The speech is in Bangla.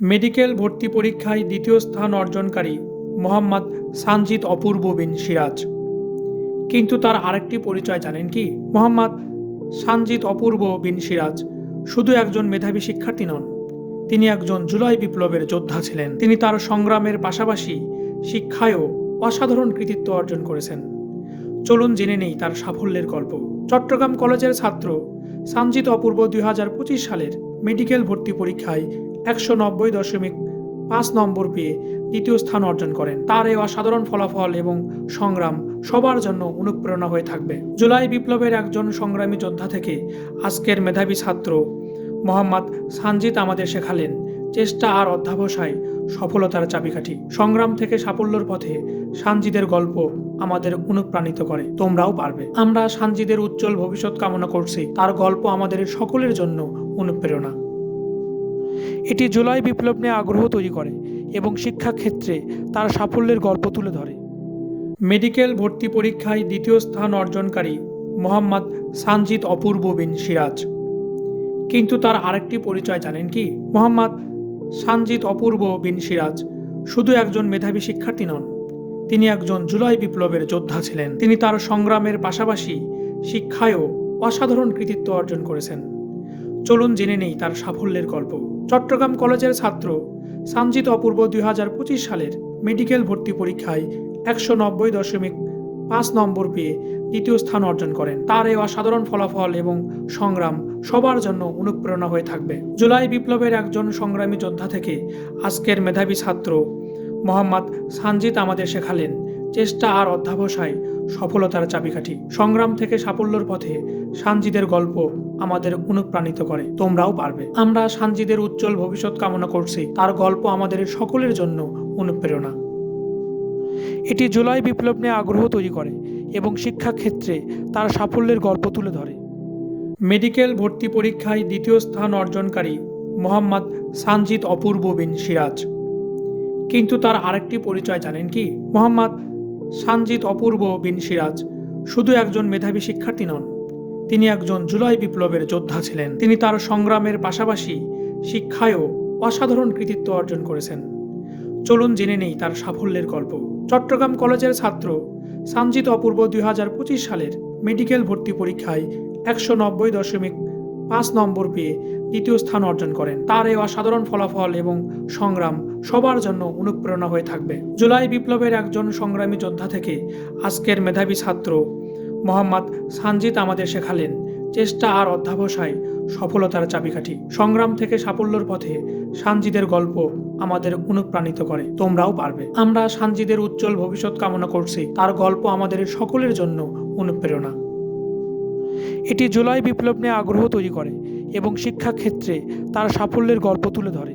মেডিকেল ভর্তি পরীক্ষায় দ্বিতীয় স্থান অর্জনকারী মোহাম্মদ সানজিদ অপূর্ব বিন সিরাজ। কিন্তু তার আরেকটি পরিচয় জানেন কি? মোহাম্মদ সানজিদ অপূর্ব বিন সিরাজ শুধু একজন মেধাবী শিক্ষার্থী নন, তিনি একজন জুলাই বিপ্লবের যোদ্ধা ছিলেন। তিনি তার সংগ্রামের পাশাপাশি শিক্ষায়ও অসাধারণ কৃতিত্ব অর্জন করেছেন। চলুন জেনে নেই তার সাফল্যের গল্প। চট্টগ্রাম কলেজের ছাত্র সানজিদ অপূর্ব দুই হাজার পঁচিশ সালের মেডিকেল ভর্তি পরীক্ষায় একশো নব্বই দশমিক পাঁচ নম্বর পেয়ে দ্বিতীয় স্থান অর্জন করেন। তার এই অসাধারণ ফলাফল এবং সংগ্রাম সবার জন্য অনুপ্রেরণা হয়ে থাকবে। জুলাই বিপ্লবের একজন সংগ্রামী যোদ্ধা থেকে আজকের মেধাবী ছাত্র মোহাম্মদ সানজিদ আমাদের শেখালেন, চেষ্টা আর অধ্যাবসায় সফলতার চাবিকাঠি। সংগ্রাম থেকে সাফল্যের পথে সানজিদের গল্প আমাদের অনুপ্রাণিত করে। তোমরাও পারবে। আমরা সানজিদের উজ্জ্বল ভবিষ্যৎ কামনা করছি। তার গল্প আমাদের সকলের জন্য অনুপ্রেরণা। এটি জুলাই বিপ্লব নিয়ে আগ্রহ তৈরি করে এবং শিক্ষাক্ষেত্রে তার সাফল্যের গল্প তুলে ধরে। মেডিকেল ভর্তি পরীক্ষায় দ্বিতীয় স্থান অর্জনকারী মোহাম্মদ সানজিদ অপূর্ব বিন সিরাজ। কিন্তু তার আরেকটি পরিচয় জানেন কি? মোহাম্মদ সানজিদ অপূর্ব বিন সিরাজ শুধু একজন মেধাবী শিক্ষার্থী নন, তিনি একজন জুলাই বিপ্লবের যোদ্ধা ছিলেন। তিনি তার সংগ্রামের পাশাপাশি শিক্ষায়ও অসাধারণ কৃতিত্ব অর্জন করেছেন। চলুন জেনে নেই তার সাফল্যের গল্প। চট্টগ্রাম কলেজের ছাত্র সানজিদ অপূর্ব দুই হাজার পঁচিশ সালের মেডিকেল ভর্তি পরীক্ষায় একশো নব্বই দশমিক পাঁচ নম্বর পেয়ে দ্বিতীয় স্থান অর্জন করেন। তার এই অসাধারণ ফলাফল এবং সংগ্রাম সবার জন্য অনুপ্রেরণা হয়ে থাকবে। জুলাই বিপ্লবের একজন সংগ্রামী যোদ্ধা থেকে আজকের মেধাবী ছাত্র মোহাম্মদ সানজিদ আমাদের শেখালেন, চেষ্টা আর অধ্যাবসায় সফলতার চাবিকাঠি। সংগ্রাম থেকে সাফল্যের পথে সানজিদের গল্প আমাদের অনুপ্রাণিত করে। তোমরাও পারবে। আমরা সানজিদের উজ্জ্বল ভবিষ্যৎ কামনা করছি। তার গল্প আমাদের সকলের জন্য অনুপ্রেরণা। এটি জুলাই বিপ্লব নিয়ে আগ্রহ তৈরি করে এবং শিক্ষাক্ষেত্রে তার সাফল্যের গল্প তুলে ধরে। মেডিকেল ভর্তি পরীক্ষায় দ্বিতীয় স্থান অর্জনকারী মোহাম্মদ সানজিদ অপূর্ব বিন সিরাজ। কিন্তু তার আরেকটি পরিচয় জানেন কি? মোহাম্মদ সানজিদ অপূর্ব বিন সিরাজ শুধু একজন মেধাবী শিক্ষার্থী নন, তিনি একজন জুলাই বিপ্লবের যোদ্ধা ছিলেন। তিনি তার সংগ্রামের পাশাপাশি শিক্ষায়ও অসাধারণ কৃতিত্ব অর্জন করেছেন। চলুন জেনে নেই তার সাফল্যের গল্প। চট্টগ্রাম কলেজের ছাত্র সানজিদ অপূর্ব দুই হাজার পঁচিশ সালের মেডিকেল ভর্তি পরীক্ষায় একশো নব্বই দশমিক পাঁচ নম্বর পেয়ে দ্বিতীয় স্থান অর্জন করেন। তার এই অসাধারণ ফলাফল এবং সংগ্রাম সবার জন্য অনুপ্রেরণা হয়ে থাকবে। জুলাই বিপ্লবের একজন সংগ্রামী যোদ্ধা থেকে আজকের মেধাবী ছাত্র মোহাম্মদ সানজিদ আমাদের শেখালেন, চেষ্টা আর অধ্যাবসায় সফলতার চাবিকাঠি। সংগ্রাম থেকে সাফল্যের পথে সানজিদের গল্প আমাদের অনুপ্রাণিত করে। তোমরাও পারবে। আমরা সানজিদের উজ্জ্বল ভবিষ্যৎ কামনা করছি। তার গল্প আমাদের সকলের জন্য অনুপ্রেরণা। এটি জুলাই বিপ্লব নিয়ে আগ্রহ তৈরি করে এবং শিক্ষাক্ষেত্রে তার সাফল্যের গল্প তুলে ধরে।